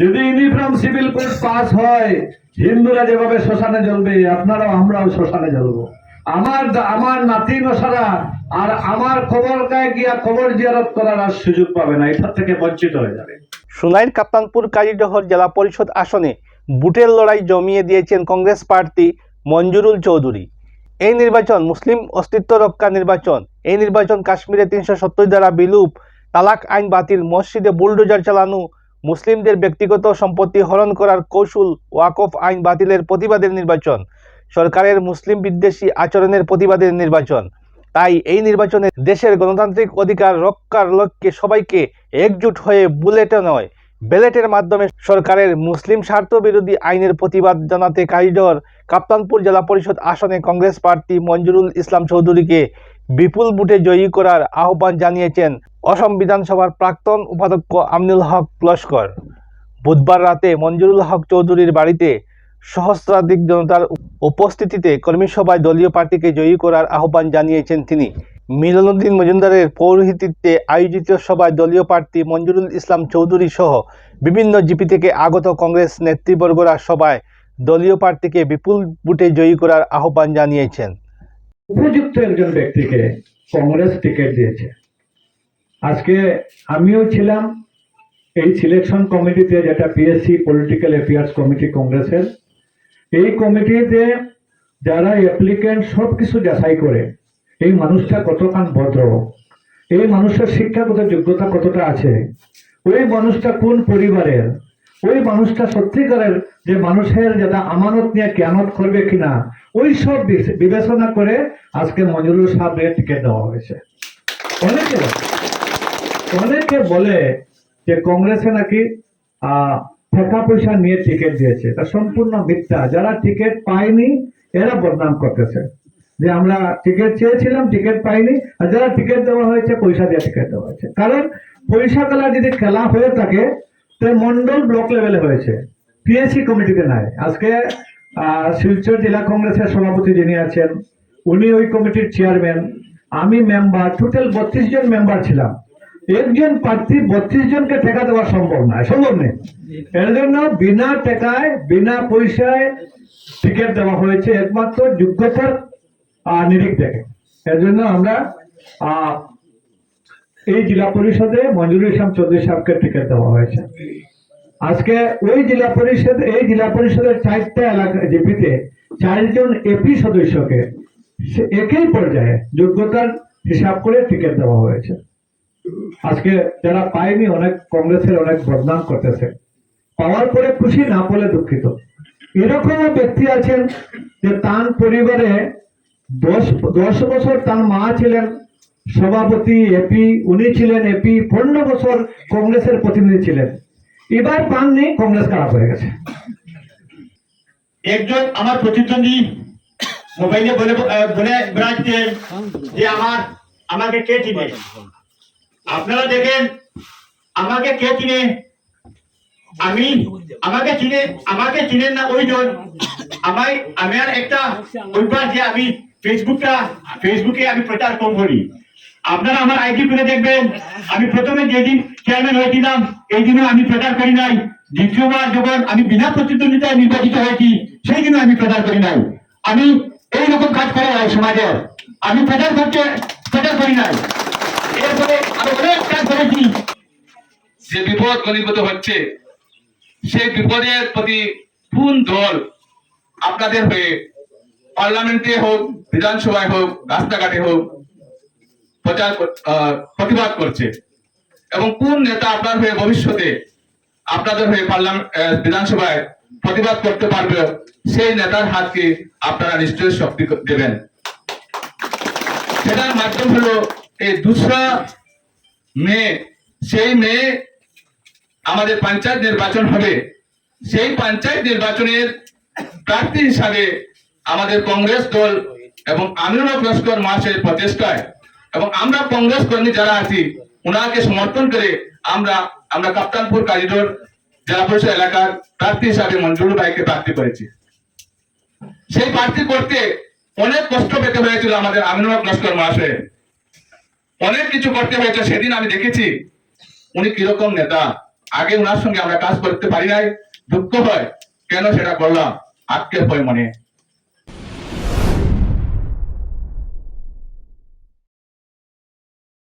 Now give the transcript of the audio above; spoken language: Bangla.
যদি ইউনিফর্ম সিভিল কোড পাস হয়। হিন্দুরা যেভাবে শ্মশানে জ্বলবে, আপনারাও আমরাও শ্মশানে জ্বলবো। আমার আমার নাতি নসারা আর আমার খবর গায়ে গিয়া খবর জিয়ারত করার আর সুযোগ পাবে না, এটার থেকে বঞ্চিত হয়ে যাবে। সোনাইর কাপ্তানপুর কাজীডহর জেলা পরিষদ আসনে বুটের লড়াই জমিয়ে দিয়েছেন কংগ্রেস প্রার্থী মঞ্জুরুল চৌধুরী। এই নির্বাচন, মুসলিম অস্তিত্ব রক্ষা নির্বাচন, এই নির্বাচন কাশ্মীরে তিনশো সত্তর দ্বারা বিলুপ, তালাক আইন বাতিল, মসজিদে বুলডোজার চালানো মুসলিমদের ব্যক্তিগত সম্পত্তি হরণ করার কৌশল ওয়াকফ আইন বাতিলের প্রতিবাদের নির্বাচন, সরকারের মুসলিম বিদ্বেষী আচরণের প্রতিবাদের নির্বাচন। তাই এই নির্বাচনে দেশের গণতান্ত্রিক অধিকার রক্ষার লক্ষ্যে সবাইকে একজুট হয়ে বুলেটে নয়, ব্যালেটের মাধ্যমে সরকারের মুসলিম স্বার্থ বিরোধী আইনের প্রতিবাদ জানাতে কারিডর কাপ্তানপুর জেলা পরিষদ আসনে কংগ্রেস প্রার্থী মঞ্জুরুল ইসলাম চৌধুরীকে বিপুল বুটে জয়ী করার আহ্বান জানিয়েছেন অসম বিধানসভার প্রাক্তন উপাধ্যক্ষ আমিনুল হক লস্কর। বুধবার রাতে মঞ্জুরুল হক চৌধুরীর বাড়িতে সহস্রাধিক জনতার উপস্থিতিতে কর্মী সভায় দলীয় প্রার্থীকে জয়ী করার আহ্বান জানিয়েছেন তিনি। মিলনুদ্দিন মজুমদারের পৌরোহিত্যে আয়োজিত সভায় দলীয় প্রার্থী মঞ্জুরুল ইসলাম চৌধুরী সহ বিভিন্ন জিপি থেকে আগত কংগ্রেস নেতৃবর্গরা সভায় দলীয় প্রার্থীকে বিপুল বুটে জয়ী করার আহ্বান জানিয়েছেন। উপযুক্ত একজন ব্যক্তিকে কংগ্রেস টিকিট দিয়েছে। আজকে আমিও ছিলাম এই সিলেকশন কমিটিতে যেটা পিএসসি পলিটিক্যাল অ্যাফেয়ার্স কমিটি কংগ্রেসের এই কমিটিতে যারা অ্যাপ্লিকেন্ট সব কিছু যাচাই করে, এই মানুষটা কতখান ভদ্র, এই মানুষের শিক্ষাগত যোগ্যতা কতটা আছে, ওই মানুষটা কোন পরিবারের ওই মানুষটা সত্যিকারের যে মানুষের যারা আমানত নিয়ে কেমত করবে কিনা, ওই সব বিবেচনা করে আজকে মঞ্জুরুল সাহেবের টিকিট দেওয়া হয়েছে। অনেকে অনেকে বলে যে কংগ্রেসে নাকি টাকা পয়সা নিয়ে টিকিট দিয়েছে। তা সম্পূর্ণ মিথ্যা। যারা টিকিট পায়নি, এরা বদনাম করতেছে। যে আমরা টিকিট চেয়েছিলাম, টিকিট পাইনি, আর যারা টিকিট দেওয়া হয়েছে, পয়সা দিয়ে টিকিট দেওয়া হয়েছে। কারণ পয়সা খেলা যদি খেলা হয়ে থাকে মন্ডল ব্লক লেভেলে হয়েছে। পিএসসি কমিটিতে নাই। আজকে শিলচর জেলা কংগ্রেসের সভাপতি যিনি আছেন, উনি ওই কমিটির চেয়ারম্যান আমি মেম্বার টোটাল বত্রিশ জন মেম্বার ছিলাম। একজন প্রার্থী বত্রিশ জনকে টাকা দেওয়া সম্ভব নয়, সম্ভব নেই। এর জন্য বিনা টাকায় বিনা পয়সায় টিকিট দেওয়া হয়েছে, একমাত্র যোগ্যতার নিরিখ দেখে। এর জন্য আমরা এই জেলা পরিষদে মঞ্জুরুল ইসলাম চৌধুরী সাহেবকে টিকিট দেওয়া হয়েছে। আজকে ওই জেলা পরিষদ এই জেলা পরিষদের চারটা এলাকা জিপিতে চারজন এপি সদস্যকে একই পর্যায়ে যোগ্যতার হিসাব করে টিকিট দেওয়া হয়েছে। আজকে যারা পায়নি, অনেক কংগ্রেসের অনেক বদনাম করতেছে। পাওয়ার পরে খুশি, না বলে দুঃখিত। এরকমও ব্যক্তি আছেন যে তার পরিবারে দশ দশ বছর তার মা ছিলেন সভাপতি এপি, উনি ছিলেন এপি, পনেরো বছর কংগ্রেসের প্রতিনিধি ছিলেন। এবার পাননি কংগ্রেস খারাপ হয়ে গেছে। একজন আমার প্রতিদ্বন্দ্বী মোবাইলে বলে বলে বেড়াচ্ছে যে আমার, আমাকে কে চিনে? আপনারা দেখেন, আমাকে কে চিনে? আমি, আমাকে চিনে, আমাকে চিনেন না ওইজন। আমায় আমার একটা অভ্যাস যে আমি ফেসবুকটা ফেসবুকে আমি প্রচার কম করি। আপনারা আমার আইডি খুলে দেখবেন। আমি প্রথমে যেদিন চেয়ারম্যান হয়েছিলাম, এই দিনও আমি প্রচার করি নাই। দ্বিতীয়বার যখন আমি বিনা প্রতিদ্বন্দ্বিতায় নির্বাচিত হয়েছি, সেই দিনও আমি প্রচার করি নাই। আমি এই এইরকম কাজ করা হয় সমাজে। আমি প্রচার করতে, প্রচার করি নাই। এরপরে আমি অনেক কাজ করেছি। যে বিপদ ঘনীভূত হচ্ছে, সেই বিপদের প্রতি কোন দল আপনাদের হয়ে, পার্লামেন্টে হোক, বিধানসভায় হোক, রাস্তাঘাটে হোক প্রচার প্রতিবাদ করছে। এবং কোন নেতা আপনার হয়ে ভবিষ্যতে আপনাদের হয়ে পার্লামেন্ট বিধানসভায় প্রতিবাদ করতে পারবে, সেই নেতার হাতকে আপনারা নিশ্চয়ই শক্তি দেবেন। সেটার মাধ্যম হলো এই দুসরা মে, সেই মেয়ে আমাদের পঞ্চায়েত নির্বাচন হবে। সেই পঞ্চায়েত নির্বাচনের প্রার্থী হিসাবে আমাদের কংগ্রেস দল এবং আমিনুল লস্কর মাসের প্রচেষ্টায় এবং আমরা কংগ্রেস কর্মী যারা আছি ওনাকে সমর্থন করে আমরা আমরা কাপ্তানপুর কারিডোর জেলা পরিষদ এলাকার প্রার্থী হিসাবে মঞ্জুর ভাইকে প্রার্থী করেছি। সেই প্রার্থী করতে অনেক কষ্ট পেতে হয়েছিল আমাদের আমিনুল হক লস্কর মহাশয় অনেক কিছু করতে হয়েছে, সেদিন আমি দেখেছি উনি কীরকম নেতা। আগে ওনার সঙ্গে আমরা কাজ করতে পারি নাই, দুঃখ হয় কেন সেটা করলাম, আক্ষেপ হয় মনে।